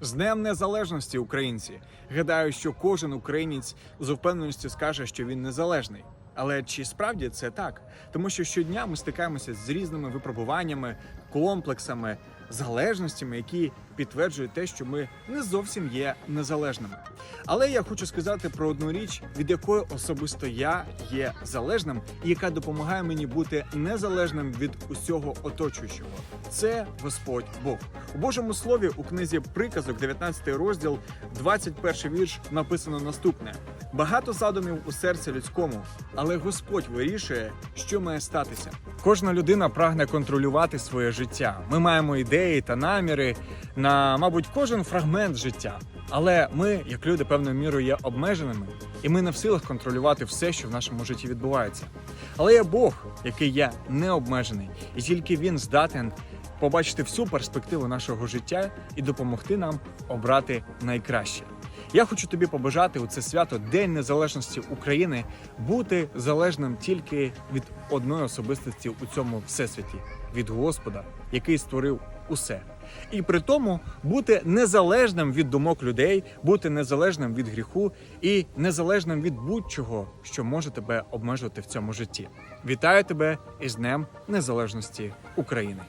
З Днем Незалежності українці. Гадаю, що кожен українець з впевненістю скаже, що він незалежний. Але чи справді це так? Тому що щодня ми стикаємося з різними випробуваннями, комплексами, залежностями, які підтверджують те, що ми не зовсім є незалежними. Але я хочу сказати про одну річ, від якої особисто я є залежним, і яка допомагає мені бути незалежним від усього оточуючого. Це Господь Бог. У Божому слові у книзі Приказок, 19 розділ, 21 вірш, написано наступне: багато задумів у серці людському, але Господь вирішує, що має статися. Кожна людина прагне контролювати своє життя. Ми маємо ідеї та наміри на, мабуть, кожен фрагмент життя. Але ми, як люди, певною мірою є обмеженими, і ми не в силах контролювати все, що в нашому житті відбувається. Але є Бог, який є необмежений, і тільки він здатен побачити всю перспективу нашого життя і допомогти нам обрати найкраще. Я хочу тобі побажати у це свято День Незалежності України бути залежним тільки від одної особистості у цьому всесвіті від Господа, який створив усе. І при тому бути незалежним від думок людей, бути незалежним від гріху і незалежним від будь-чого, що може тебе обмежувати в цьому житті. Вітаю тебе із Днем Незалежності України.